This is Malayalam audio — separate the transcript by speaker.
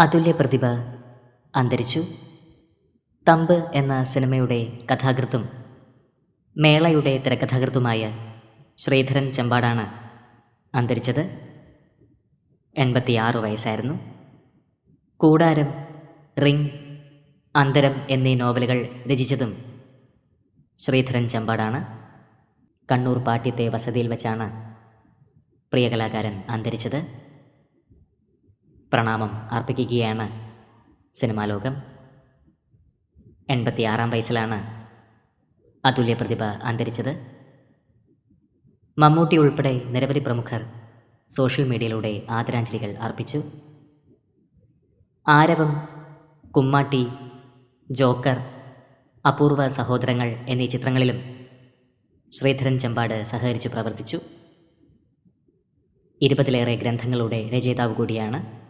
Speaker 1: അതുല്യ പ്രതിഭ അന്തരിച്ചു. തമ്പ് എന്ന സിനിമയുടെ കഥാകൃത്തും മേളയുടെ തിരക്കഥാകൃത്തുമായ ശ്രീധരൻ ചെമ്പാടാണ് അന്തരിച്ചത്. എൺപത്തിയാറ് വയസ്സായിരുന്നു. കൂടാരം റിംഗ് അന്തരം എന്നീ നോവലുകൾ രചിച്ചതും ശ്രീധരൻ ചെമ്പാടാണ്. കണ്ണൂർ പാട്യത്തെ വസതിയിൽ വച്ചാണ് പ്രിയ കലാകാരൻ അന്തരിച്ചത്. പ്രണാമം അർപ്പിക്കുകയാണ് സിനിമാ ലോകം. എൺപത്തിയാറാം വയസ്സിലാണ് അതുല്യ പ്രതിഭ അന്തരിച്ചത്. മമ്മൂട്ടി ഉൾപ്പെടെ നിരവധി പ്രമുഖർ സോഷ്യൽ മീഡിയയിലൂടെ ആദരാഞ്ജലികൾ അർപ്പിച്ചു. ആരവം കുമ്മാട്ടി ജോക്കർ അപൂർവ സഹോദരങ്ങൾ എന്നീ ചിത്രങ്ങളിലും ശ്രീധരൻ ചെമ്പാട് സഹകരിച്ച് പ്രവർത്തിച്ചു. ഇരുപതിലേറെ ഗ്രന്ഥങ്ങളുടെ രചയിതാവ് കൂടിയാണ്